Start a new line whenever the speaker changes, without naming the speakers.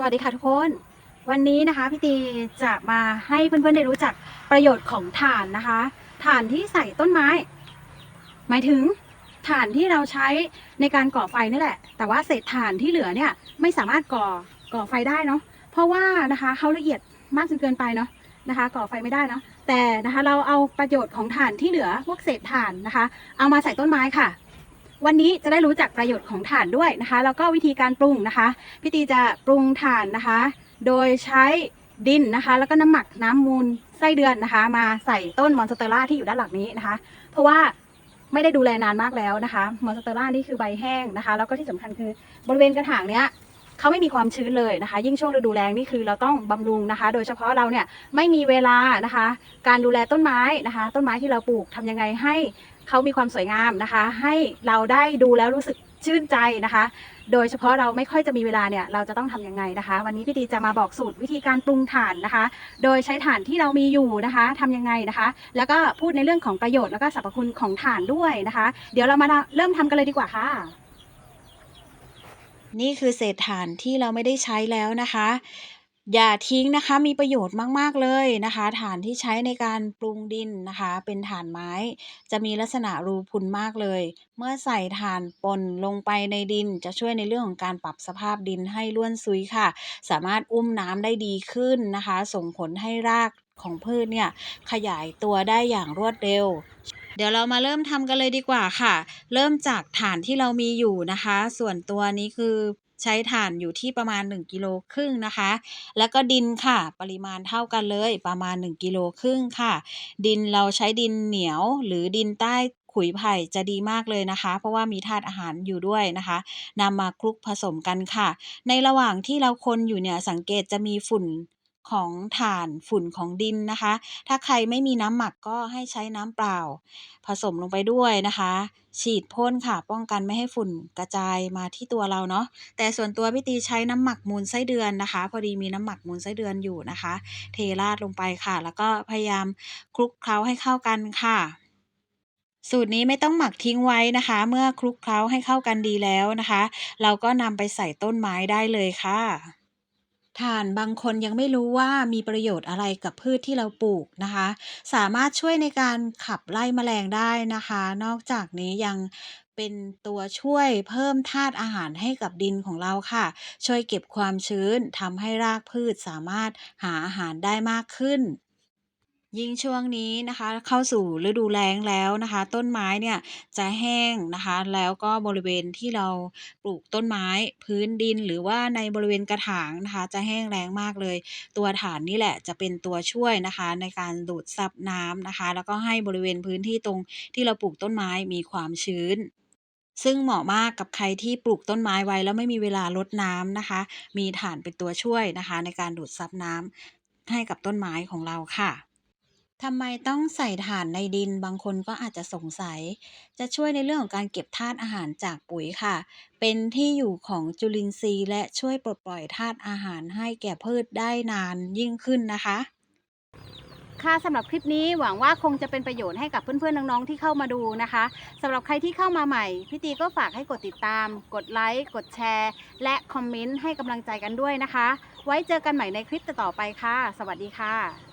สวัสดีค่ะทุกคน วันนี้นะคะพี่ตีจะมาให้เพื่อนๆได้รู้จักประโยชน์ของถ่านนะคะถ่านที่ใส่ต้นไม้ หมายถึงถ่านที่เราใช้ในการก่อไฟนี่แหละ แต่ว่าเศษถ่านที่เหลือเนี่ยไม่สามารถก่อก่อไฟได้เนาะเพราะว่านะคะเขาละเอียดมากจนเกินไปเนาะนะคะ ก่อไฟไม่ได้เนาะแต่นะคะเราเอาประโยชน์ของถ่านที่เหลือพวกเศษถ่านนะคะ เอามาใส่ต้นไม้ค่ะ วันนี้จะได้รู้จักประโยชน์ของถ่านด้วยนะคะ แล้วก็วิธีการปรุงนะคะ พี่ตีจะปรุงถ่านนะคะ โดยใช้ดินนะคะ แล้วก็น้ำหมักน้ำมูลไส้เดือนนะคะ มาใส่ต้นมอนสเตอร่าที่อยู่ด้านหลังนี้นะคะ เพราะว่าไม่ได้ดูแลนานมากแล้วนะคะมอนสเตอร่านี่คือใบแห้งนะคะ แล้วก็ที่สำคัญคือบริเวณกระถางเนี้ย เขาไม่มีความชื้นเลยนะคะ ยิ่งช่วงฤดูแล้งนี่คือเราต้องบำรุงนะคะ โดยเฉพาะเราเนี่ยไม่มีเวลานะคะ การดูแลต้นไม้นะคะ ต้นไม้ที่เราปลูกทำยังไงให้เขามีความสวยงามนะคะ ให้เราได้ดูแล้วรู้สึกชื่นใจนะคะ โดยเฉพาะเราไม่ค่อยจะมีเวลาเนี่ย เราจะต้องทำยังไงนะคะ วันนี้พี่ดีจะมาบอกสูตรวิธีการปรุงถ่านนะคะ โดยใช้ถ่านที่เรามีอยู่นะคะทำยังไงนะคะ แล้วก็พูดในเรื่องของประโยชน์แล้วก็สรรพคุณของถ่านด้วยนะคะ เดี๋ยวเรามาเริ่มทำกันเลยดีกว่าค่ะ
นี่คือเศษถ่านที่เราไม่ได้ใช้แล้วนะคะ อย่าทิ้งนะคะ มีประโยชน์มาก ๆ เลยนะคะถ่านที่ใช้ในการปรุงดินนะคะ เป็นถ่านไม้ จะมีลักษณะรูพุนมากเลย เมื่อใส่ถ่านปนลงไปในดิน จะช่วยในเรื่องของการปรับสภาพดินให้ร่วนซุยค่ะ สามารถอุ้มน้ำได้ดีขึ้นนะคะ ส่งผลให้รากของพืชเนี่ยขยายตัวได้อย่างรวดเร็ว เดี๋ยวเรามาเริ่มทำกันเลยดีกว่าค่ะ เริ่มจากถ่านที่เรามีอยู่นะคะ ส่วนตัวนี้คือใช้ถ่านอยู่ที่ประมาณ 1กิโลครึ่งนะคะ แล้วก็ดินค่ะ ปริมาณเท่ากันเลยประมาณ 1กิโลครึ่งค่ะ ดินเราใช้ดินเหนียวหรือดินใต้ขุยไผ่จะดีมากเลยนะคะ เพราะว่ามีธาตุอาหารอยู่ด้วยนะคะนำมาคลุกผสมกันค่ะ ในระหว่างที่เราคนอยู่เนี่ยสังเกตจะมีฝุ่น ของถ่านฝุ่นของดินนะคะ ถ้าใครไม่มีน้ำหมักก็ให้ใช้น้ำเปล่า ผสมลงไปด้วยนะคะ ฉีดพ่นค่ะ ป้องกันไม่ให้ฝุ่นกระจายมาที่ตัวเราเนาะแต่ส่วนตัวพี่ตีใช้น้ำหมักมูลไส้เดือนนะคะ พอดีมีน้ำหมักมูลไส้เดือนอยู่นะคะ เทราดลงไปค่ะ แล้วก็พยายามคลุกเคล้าให้เข้ากันค่ะสูตรนี้ไม่ต้องหมักทิ้งไว้นะคะ เมื่อคลุกเคล้าให้เข้ากันดีแล้วนะคะ เราก็นำไปใส่ต้นไม้ได้เลยค่ะ ถ่านบางคนยังไม่รู้ว่ามีประโยชน์อะไรกับพืชที่เราปลูกนะคะ สามารถช่วยในการขับไล่แมลงได้นะคะ นอกจากนี้ยังเป็นตัวช่วยเพิ่มธาตุอาหารให้กับดินของเราค่ะ ช่วยเก็บความชื้นทำให้รากพืชสามารถหาอาหารได้มากขึ้น ยิ่งช่วงนี้นะคะเข้าสู่ฤดูแล้งแล้วนะคะ ต้นไม้เนี่ยจะแห้งนะคะ แล้วก็บริเวณที่เราปลูกต้นไม้พื้นดินหรือว่าในบริเวณกระถางนะคะ จะแห้งแล้งมากเลย ตัวถ่านนี่แหละจะเป็นตัวช่วยนะคะ ในการดูดซับน้ำนะคะ แล้วก็ให้บริเวณพื้นที่ตรงที่เราปลูกต้นไม้มีความชื้นซึ่งเหมาะมากกับใครที่ปลูกต้นไม้ไว้แล้วไม่มีเวลารดน้ำนะคะ มีถ่านเป็นตัวช่วยนะคะ ในการดูดซับน้ำให้กับต้นไม้ของเราค่ะ ทำไมต้องใส่ถ่านในดิน บางคนก็อาจจะสงสัย จะช่วยในเรื่องของการเก็บธาตุอาหารจากปุ๋ยค่ะ เป็นที่อยู่ของจุลินทรีย์ และช่วยปลดปล่อยธาตุอาหารให้แก่พืชได้นานยิ่งขึ้นนะคะ
ค่ะสำหรับคลิปนี้หวังว่าคงจะเป็นประโยชน์ให้กับเพื่อนๆน้องๆที่เข้ามาดูนะคะสำหรับใครที่เข้ามาใหม่พี่ตีก็ฝากให้กดติดตาม กดไลค์กดแชร์ และคอมเมนต์ให้กำลังใจกันด้วยนะคะ ไว้เจอกันใหม่ในคลิปต่อๆไปค่ะ สวัสดีค่ะ